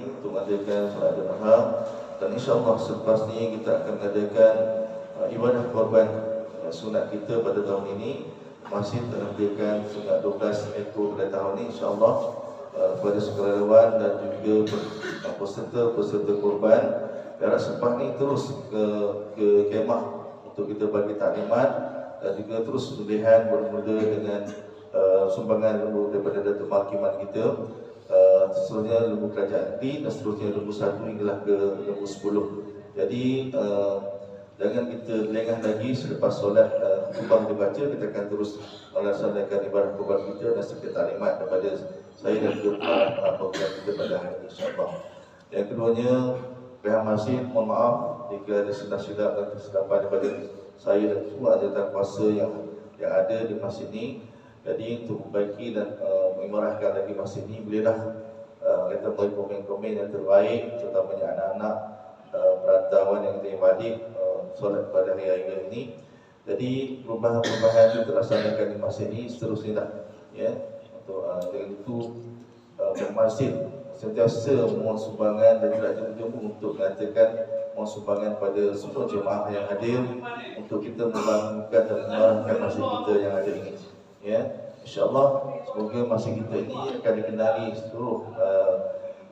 ini untuk mengadakan solat Duha dan insyaAllah selepas ni kita akan mengadakan uh, ibadah korban uh, sunat kita pada tahun ini. Masih terhentikan sunat 12 ekor pada tahun ini insyaAllah uh, kepada sukarelawan dan juga uh, peserta-peserta korban. Biar selepas ni terus ke ke kemah untuk kita bagi taklimat dan juga terus pilihan bermula dengan uh, sumbangan daripada Datuk Makiman kita. uh, seterusnya lembu kerajaan negeri dan seterusnya lembu satu hinggalah ke lembu sepuluh jadi uh, jangan kita lengah lagi selepas solat uh, kubang dibaca kita akan terus melaksanakan ibadah kubang kita dan serta taklimat kepada saya dan juga para pengurusan kita pada hari ini insyaAllah yang keduanya Pihak masjid, mohon maaf jika ada silap-silap dan kesilapan daripada saya dan semua jawatan kuasa yang yang ada di masjid ini. Jadi untuk membaiki dan uh, memerahkan lagi masjid ini, bolehlah uh, kita beri komen-komen yang terbaik, terutamanya anak-anak uh, perantauan yang kita balik uh, solat pada hari raya ini. Jadi perubahan-perubahan itu terlaksanakan di masjid ini seterusnya. Ya, untuk uh, dengan itu uh, sentiasa mohon sumbangan dan tidak jemu untuk mengatakan mohon sumbangan pada semua jemaah yang hadir untuk kita membangunkan dan mengarahkan masjid kita yang ada ini. Ya, insyaAllah semoga masjid kita ini akan dikenali seluruh uh,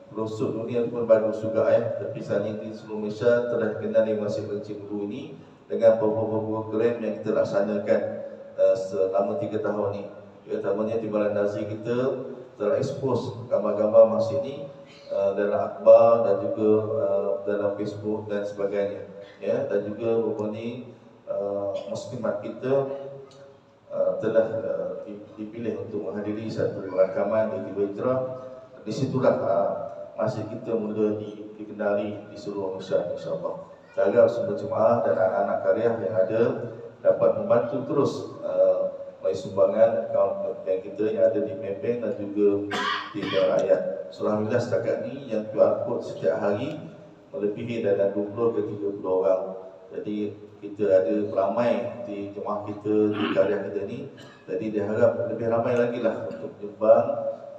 pelosok dunia pun bagus juga ya. Tapi saat ini di seluruh Malaysia telah dikenali masjid Encik Guru ini dengan beberapa program yang kita laksanakan uh, selama tiga tahun ini. Ya, tamanya timbalan nazi kita telah expose gambar-gambar masjid ini uh, dalam akhbar dan juga uh, dalam Facebook dan sebagainya. Ya, dan juga beberapa uh, muslimat kita uh, telah uh, dipilih untuk menghadiri satu rakaman di Hijrah. Di situlah uh, masjid kita mula di, dikenali di seluruh Malaysia insya-Allah. Saya semua jemaah dan anak-anak karya yang ada dapat membantu terus uh, oleh sumbangan akaun bank kita yang ada di Maybank dan juga di Rakyat. Alhamdulillah setakat ni yang QR code setiap hari melebihi dalam 20 ke 30 orang. Jadi kita ada ramai di jemaah kita, di karya kita ni. Jadi diharap lebih ramai lagi lah untuk nyumbang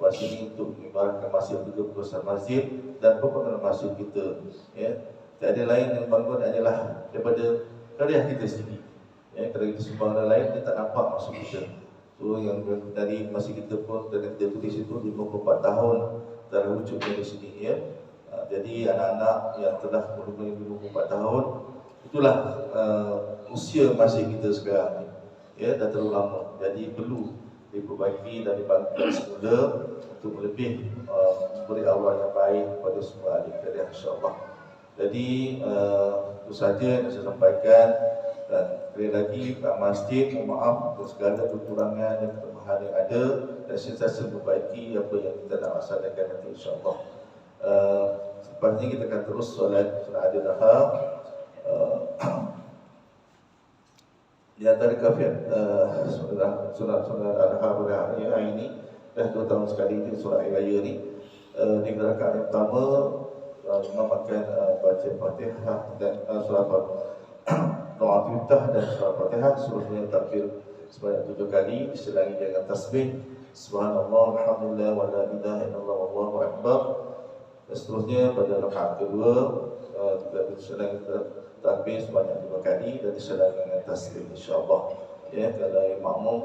buat sini untuk mengibarkan masjid juga perusahaan masjid dan pembangunan masjid kita. Ya. Tiada lain yang bangun adalah daripada karya kita sendiri. Ya, kalau kita sumbang orang lain, dia tak nampak maksud kita. So, yang dari masih kita pun, dan kita tulis itu 54 tahun telah wujud di sini. Ya. Uh, jadi, anak-anak yang telah melalui 54 tahun, itulah uh, usia masih kita sekarang ni. Ya, dah terlalu lama. Jadi, perlu diperbaiki dan dibantu semula untuk lebih uh, memberi awal yang baik kepada semua adik karya insyaAllah. Jadi, uh, itu saja yang saya sampaikan dan sekali lagi Pak Masjid mohon maaf untuk segala kekurangan dan kelemahan yang ada dan sentiasa memperbaiki apa yang kita nak laksanakan nanti insyaAllah uh, ini kita akan terus solat solat adil Di antara kafiat uh, solat adha pada hari ini Dah dua tahun sekali ini solat air raya ni uh, Di gerakan yang pertama uh, Imam akan uh, baca fatihah dan uh, solat doa tiftah dan surah Fatihah seluruhnya takbir sebanyak tujuh kali diselangi dengan tasbih subhanallah alhamdulillah wa la ilaha illallah wallahu akbar seterusnya pada rakaat kedua uh, juga diselangi takbir sebanyak lima kali dan diselangi dengan tasbih insyaallah. Ya kalau makmum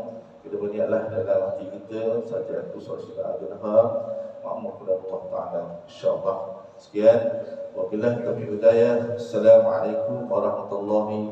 kita berniatlah dalam hati kita saja aku surah al-Adha makmum kepada Allah Ta'ala insyaallah. Sekian. Wabillahi taufiq hidayah. Assalamualaikum warahmatullahi